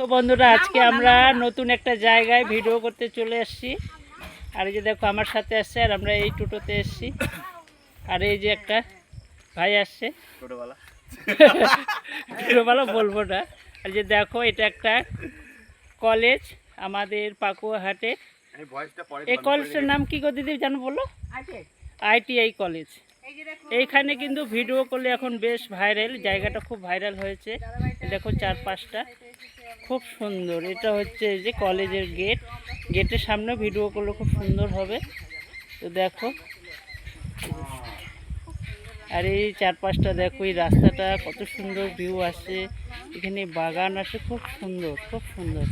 তো বন্ধুরা আজকে আমরা নতুন একটা জায়গায় ভিডিও করতে চলে এসেছি। আর এই যে দেখো আমার সাথে আসছে আর আমরা এই টোটোতে এসেছি। আর এই যে একটা ভাই আসছে। ছোটবেলা ছোটোবেলা বলব না। আর যে দেখো এটা একটা কলেজ আমাদের পাকুয়াহাটে। এই কলেজটার নাম কি গো দিদি জানো বলো? ITI college. এইখানে কিন্তু ভিডিও করলে এখন বেশ ভাইরাল জায়গাটা খুব ভাইরাল হয়েছে। দেখো চার পাঁচটা খুব সুন্দর। এটা হচ্ছে যে কলেজের গেট। গেটের সামনে ভিডিও করলে খুব সুন্দর হবে। তো দেখো। আর এই চার পাঁচটা দেখো, এই রাস্তাটা কত সুন্দর ভিউ আসে এখানে বাগান আছে, খুব সুন্দর খুব সুন্দর।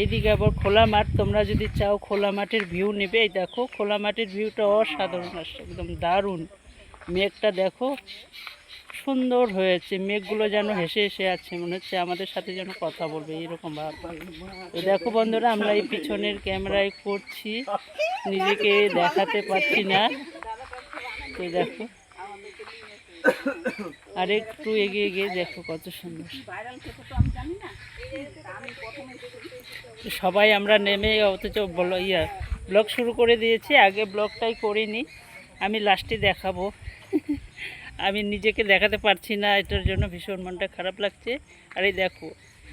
এইদিকে আবার খোলা মাঠ। তোমরা যদি চাও খোলা মাঠের ভিউ নেবে, এই দেখো, খোলা মাঠের ভিউটা অসাধারণ আসছে, একদম দারুণ। মেঘটা দেখো। সুন্দর হয়েছে, মেঘগুলো যেন হেসে হেসে আছে, মনে হচ্ছে আমাদের সাথে যেন কথা বলবে, এরকম ভাব দেখো বন্ধুরা, আমরা এই পিছনের ক্যামেরায় করছি নিজেকে দেখাতে পারছি না। তো দেখো আর একটু এগিয়ে গিয়ে দেখো কত সুন্দর। সবাই আমরা নেমে অথচ ইয়া, ব্লগ শুরু করে দিয়েছি, আগে ব্লগটাই করিনি, আমি লাস্টে দেখাবো। আমি নিজেকে দেখাতে পারছি না, এটার জন্য ভীষণ মনটা খারাপ লাগছে। আর এই দেখো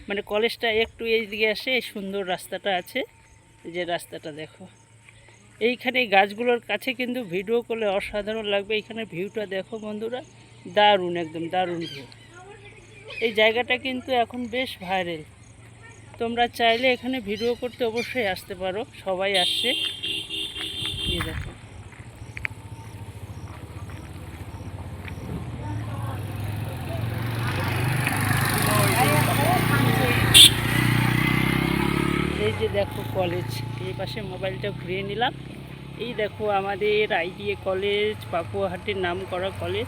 মানে কলেজটা একটু এই দিকে আসে, এই সুন্দর রাস্তাটা আছে। যে রাস্তাটা দেখো। এইখানে গাছগুলোর কাছে কিন্তু ভিডিও করলে অসাধারণ লাগবে। এইখানে ভিউটা দেখো বন্ধুরা, দারুণ একদম, দারুণ ভিউ। এই জায়গাটা কিন্তু এখন বেশ ভাইরাল তোমরা চাইলে এখানে ভিডিও করতে অবশ্যই আসতে পারো, সবাই আসছে। দেখো। এই যে দেখো কলেজ এই পাশে মোবাইলটা ঘুরিয়ে নিলাম। এই দেখো আমাদের আইডিএ কলেজ পাকুয়াহাটির নাম করা কলেজ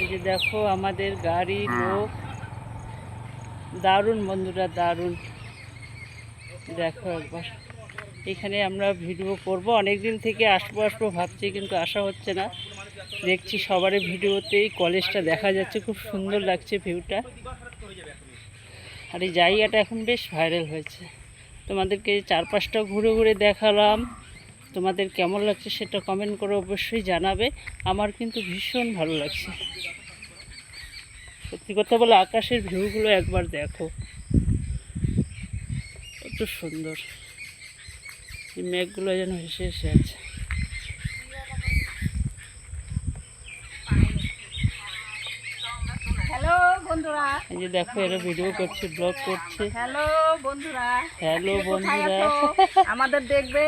এই যে দেখো আমাদের গাড়ি লোক। দারুণ বন্ধুরা দারুণ। দেখো একবার। এখানে আমরা ভিডিও করব। অনেক দিন থেকে আসব আসব ভাবছি কিন্তু আসা হচ্ছে না। দেখছি সবারই ভিডিওতেই কলেজটা দেখা যাচ্ছে। খুব সুন্দর লাগছে ভিউটা আর এই জায়গাটা এখন বেশ ভাইরাল হয়েছে। তোমাদেরকে চারপাশটা ঘুরে ঘুরে দেখালাম। তোমাদের কেমন লাগছে সেটা কমেন্ট করে অবশ্যই জানাবে। আমার কিন্তু ভীষণ ভালো লাগছে। সত্যি কথা বলে আকাশের ভিউগুলো একবার দেখো। কত সুন্দর। এই মেঘগুলো যেন হেসে হেসে আছে হ্যালো বন্ধুরা। এই যে দেখো এরা ভিডিও করছে ব্লগ করছে। হ্যালো বন্ধুরা। হ্যালো বন্ধুরা। আমাদের দেখবে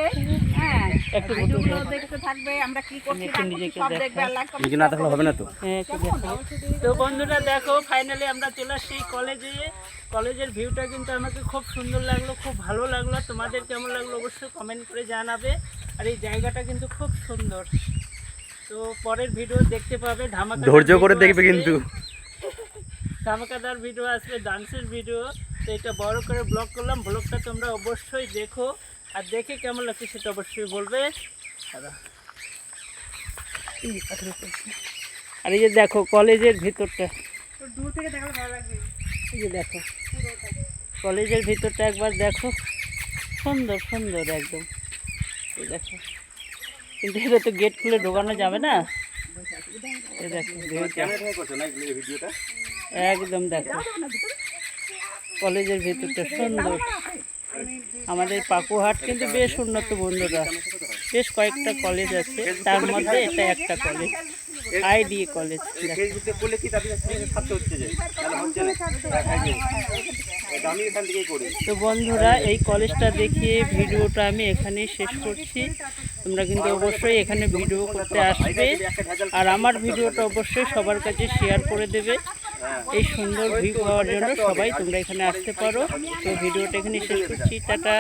হ্যাঁ। একটু ভিডিওগুলো দেখতে থাকবে আমরা কি করছি একটু না করছি নিজেকে সব দেখবে আল্লাহ নিজে না থাকলে হবে না তো। হ্যাঁ তো বন্ধুরা দেখো ফাইনালি আমরা চলে আসছি কলেজে কলেজের ভিউটা কিন্তু আমাকে খুব সুন্দর লাগল খুব ভালো লাগল। তোমাদের কেমন লাগল অবশ্যই কমেন্ট করে জানাবে। আর এই জায়গাটা কিন্তু খুব সুন্দর। তো পরের ভিডিও দেখতে পাবে ধামাকা ধৈর্য করে দেখবে কিন্তু। ধামাকাদার ভিডিও আসবে ডান্সের ভিডিও তো এটা বড় করে ব্লগ করলাম। ব্লগটা তোমরা অবশ্যই দেখো। আর দেখে কেমন লাগছে সেটা অবশ্যই বলবে। আর এই যে দেখো কলেজের ভিতরটা। দূর থেকে দেখালে ভালো লাগবে। এই যে দেখো। কলেজের ভিতরটা একবার দেখো। সুন্দর সুন্দর একদম। এই দেখো। কিন্তু এটা তো গেট খুলে ঢোকানো যাবে না। এই দেখো ভিডিওটা একদম দেখো। কলেজের ভিতরটা সুন্দর। আমাদের পাকুহাট কিন্তু বেশ উন্নত বন্ধুরা। বেশ কয়েকটা কলেজ আছে। তার মধ্যে এটা একটা কলেজ। ID college. ফেসবুকে করলে কি তাদের ছাড়তে হচ্ছে যে? তাহলে হচ্ছে না। এই যে। আমি এখান থেকেই করি। তো বন্ধুরা এই কলেজটা দেখিয়ে ভিডিওটা আমি এখানেই শেষ করছি। তোমরা কিন্তু অবশ্যই এখানে ভিডিও করতে আসবে। আর আমার ভিডিওটা অবশ্যই সবার কাছে শেয়ার করে দেবে। এই সুন্দর ভিউ পাওয়ার জন্য সবাই তোমরা এখানে আসতে পারো। তো ভিডিওটা এখানে শেষ করছি। টাটা।